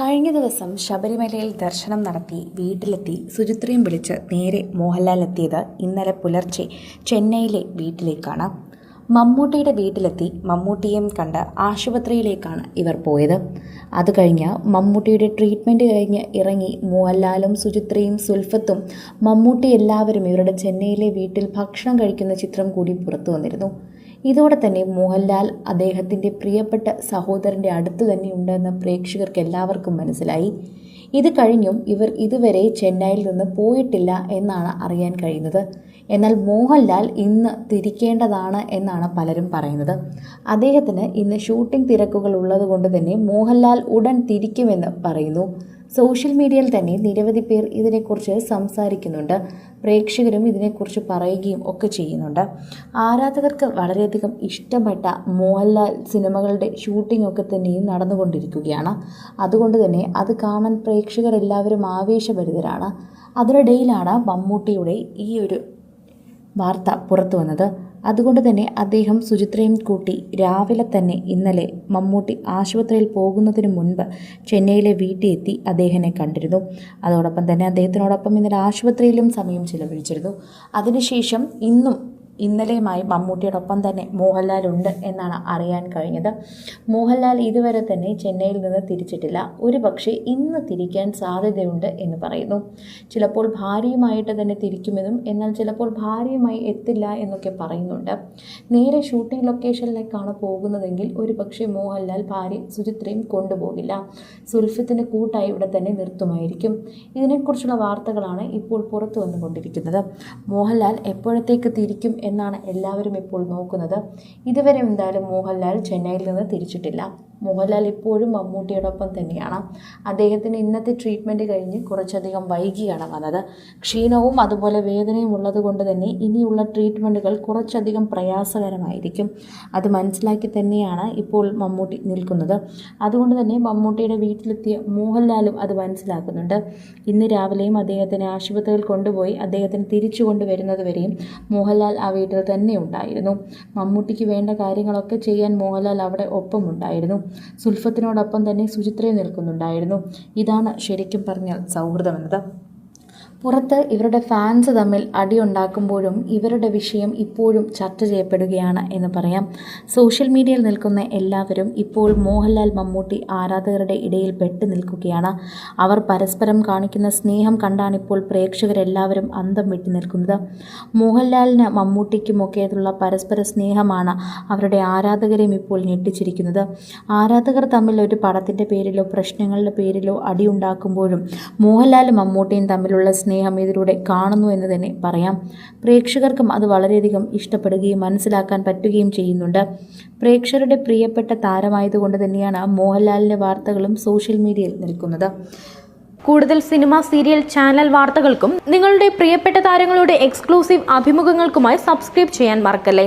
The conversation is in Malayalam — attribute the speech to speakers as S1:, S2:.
S1: കഴിഞ്ഞ ദിവസം ശബരിമലയിൽ ദർശനം നടത്തി വീട്ടിലെത്തി സുചിത്രയും വിളിച്ച് നേരെ മോഹൻലാൽ എത്തിയത് ഇന്നലെ പുലർച്ചെ ചെന്നൈയിലെ വീട്ടിലേക്കാണ്. മമ്മൂട്ടിയുടെ വീട്ടിലെത്തി മമ്മൂട്ടിയെയും കണ്ട് ആശുപത്രിയിലേക്കാണ് ഇവർ പോയത്. അത് കഴിഞ്ഞ് മമ്മൂട്ടിയുടെ ട്രീറ്റ്മെന്റ് കഴിഞ്ഞ് ഇറങ്ങി മോഹൻലാലും സുചിത്രയും സുൽഫത്തും മമ്മൂട്ടി എല്ലാവരും ഇവരുടെ ചെന്നൈയിലെ വീട്ടിൽ ഭക്ഷണം കഴിക്കുന്ന ചിത്രം കൂടി പുറത്തു വന്നിരുന്നു. ഇതോടെ തന്നെ മോഹൻലാൽ അദ്ദേഹത്തിന്റെ പ്രിയപ്പെട്ട സഹോദരന്റെ അടുത്ത് തന്നെ ഉണ്ടെന്ന് പ്രേക്ഷകർക്ക് എല്ലാവർക്കും മനസ്സിലായി. ഇത് കഴിഞ്ഞും ഇവർ ഇതുവരെ ചെന്നൈയിൽ നിന്ന് പോയിട്ടില്ല എന്നാണ് അറിയാൻ കഴിയുന്നത്. എന്നാൽ മോഹൻലാൽ ഇന്ന് തിരിക്കേണ്ടതാണ് എന്നാണ് പലരും പറയുന്നത്. അദ്ദേഹത്തിന് ഇന്ന് ഷൂട്ടിംഗ് തിരക്കുകൾ ഉള്ളതുകൊണ്ട് തന്നെ മോഹൻലാൽ ഉടൻ തിരിക്കുമെന്ന് പറയുന്നു. സോഷ്യൽ മീഡിയയിൽ തന്നെ നിരവധി പേർ ഇതിനെക്കുറിച്ച് സംസാരിക്കുന്നുണ്ട്. പ്രേക്ഷകരും ഇതിനെക്കുറിച്ച് പറയുകയും ഒക്കെ ചെയ്യുന്നുണ്ട്. ആരാധകർക്ക് വളരെയധികം ഇഷ്ടപ്പെട്ട മോഹൻലാൽ സിനിമകളുടെ ഷൂട്ടിംഗ് ഒക്കെ തന്നെയും നടന്നുകൊണ്ടിരിക്കുകയാണ്. അതുകൊണ്ട് തന്നെ അത് കാണാൻ പ്രേക്ഷകർ എല്ലാവരും ആവേശഭരിതരാണ്. അതിനിടയിലാണ് മമ്മൂട്ടിയുടെ ഈ ഒരു വാർത്ത പുറത്തു വന്നത്. അതുകൊണ്ട് തന്നെ അദ്ദേഹം സുചിത്രയും കൂട്ടി രാവിലെ തന്നെ ഇന്നലെ മമ്മൂട്ടി ആശുപത്രിയിൽ പോകുന്നതിന് മുൻപ് ചെന്നൈയിലെ വീട്ടിലെത്തി അദ്ദേഹത്തെ കണ്ടിരുന്നു. അതോടൊപ്പം തന്നെ അദ്ദേഹത്തിനോടൊപ്പം ഇന്നലെ ആശുപത്രിയിലും സമയം ചിലവഴിച്ചിരുന്നു. അതിനുശേഷം ഇന്നും ഇന്നലെയുമായി മമ്മൂട്ടിയോടൊപ്പം തന്നെ മോഹൻലാൽ ഉണ്ട് എന്നാണ് അറിയാൻ കഴിഞ്ഞത്. മോഹൻലാൽ ഇതുവരെ തന്നെ ചെന്നൈയിൽ നിന്ന് തിരിച്ചിട്ടില്ല. ഒരു പക്ഷേ ഇന്ന് തിരിക്കാൻ സാധ്യതയുണ്ട് എന്ന് പറയുന്നു. ചിലപ്പോൾ ഭാര്യയുമായിട്ട് തന്നെ തിരിക്കുമെന്നും എന്നാൽ ചിലപ്പോൾ ഭാര്യയുമായി എത്തില്ല എന്നൊക്കെ പറയുന്നുണ്ട്. നേരെ ഷൂട്ടിംഗ് ലൊക്കേഷനിലേക്കാണ് പോകുന്നതെങ്കിൽ ഒരു പക്ഷേ മോഹൻലാൽ ഭാര്യ സുചിത്രയും കൊണ്ടുപോകില്ല. സുൽഫത്തിന് കൂട്ടായി ഇവിടെ തന്നെ നിർത്തുമായിരിക്കും. ഇതിനെക്കുറിച്ചുള്ള വാർത്തകളാണ് ഇപ്പോൾ പുറത്തു വന്നുകൊണ്ടിരിക്കുന്നത് മോഹൻലാൽ എപ്പോഴത്തേക്ക് തിരിക്കും എന്നാണ് എല്ലാവരും ഇപ്പോൾ നോക്കുന്നത്. ഇതുവരെ എന്തായാലും മോഹൻലാൽ ചെന്നൈയിൽ നിന്ന് തിരിച്ചിട്ടില്ല. മോഹൻലാൽ ഇപ്പോഴും മമ്മൂട്ടിയോടൊപ്പം തന്നെയാണ്. അദ്ദേഹത്തിന് ഇന്നത്തെ ട്രീറ്റ്മെന്റ് കഴിഞ്ഞ് കുറച്ചധികം വൈകിയാണ് വന്നത്. ക്ഷീണവും അതുപോലെ വേദനയും ഉള്ളത് കൊണ്ട് തന്നെ ഇനിയുള്ള ട്രീറ്റ്മെന്റുകൾ കുറച്ചധികം പ്രയാസകരമായിരിക്കും. അത് മനസ്സിലാക്കി തന്നെയാണ് ഇപ്പോൾ മമ്മൂട്ടി നിൽക്കുന്നത്. അതുകൊണ്ട് തന്നെ മമ്മൂട്ടിയുടെ വീട്ടിലെത്തിയ മോഹൻലാലും അത് മനസ്സിലാക്കുന്നുണ്ട്. ഇന്ന് രാവിലെയും അദ്ദേഹത്തിനെ ആശുപത്രിയിൽ കൊണ്ടുപോയി അദ്ദേഹത്തിന് തിരിച്ചു കൊണ്ടുവരുന്നത് വരെയും മോഹൻലാൽ ആ വീട്ടിൽ തന്നെ ഉണ്ടായിരുന്നു. മമ്മൂട്ടിക്ക് വേണ്ട കാര്യങ്ങളൊക്കെ ചെയ്യാൻ മോഹൻലാൽ അവിടെ ഒപ്പം ഉണ്ടായിരുന്നു. സുൽഫത്തിനോടൊപ്പം തന്നെ സുചിത്രയും നിൽക്കുന്നുണ്ടായിരുന്നു. ഇതാണ് ശരിക്കും പറഞ്ഞാൽ സൗഹൃദമെന്നത്. പുറത്ത് ഇവരുടെ ഫാൻസ് തമ്മിൽ അടിയുണ്ടാക്കുമ്പോഴും ഇവരുടെ വിഷയം ഇപ്പോഴും ചർച്ച ചെയ്യപ്പെടുകയാണ് എന്ന് പറയാം. സോഷ്യൽ മീഡിയയിൽ നിൽക്കുന്ന എല്ലാവരും ഇപ്പോൾ മോഹൻലാൽ മമ്മൂട്ടി ആരാധകരുടെ ഇടയിൽ പെട്ടു നിൽക്കുകയാണ്. അവർ പരസ്പരം കാണിക്കുന്ന സ്നേഹം കണ്ടാണിപ്പോൾ പ്രേക്ഷകരെല്ലാവരും അന്തം വിട്ടു നിൽക്കുന്നത്. മോഹൻലാലിന് മമ്മൂട്ടിക്കുമൊക്കെയുള്ള പരസ്പര സ്നേഹമാണ് അവരുടെ ആരാധകരെയും ഇപ്പോൾ ഞെട്ടിച്ചിരിക്കുന്നത്. ആരാധകർ തമ്മിൽ ഒരു പടത്തിന്റെ പേരിലോ പ്രശ്നങ്ങളുടെ പേരിലോ അടിയുണ്ടാക്കുമ്പോഴും മോഹൻലാലും മമ്മൂട്ടിയും തമ്മിലുള്ള സ്നേഹം ഇതിലൂടെ കാണുന്നു എന്ന് തന്നെ പറയാം. പ്രേക്ഷകർക്കും അത് വളരെയധികം ഇഷ്ടപ്പെടുകയും മനസ്സിലാക്കാൻ പറ്റുകയും ചെയ്യുന്നുണ്ട്. പ്രേക്ഷകരുടെ പ്രിയപ്പെട്ട താരമായതുകൊണ്ട് തന്നെയാണ് മോഹൻലാലിന്റെ വാർത്തകളും സോഷ്യൽ മീഡിയയിൽ നിൽക്കുന്നത്.
S2: കൂടുതൽ സിനിമ സീരിയൽ ചാനൽ വാർത്തകൾക്കും നിങ്ങളുടെ പ്രിയപ്പെട്ട താരങ്ങളുടെ എക്സ്ക്ലൂസീവ് അഭിമുഖങ്ങൾക്കുമായി സബ്സ്ക്രൈബ് ചെയ്യാൻ മറക്കല്ലേ?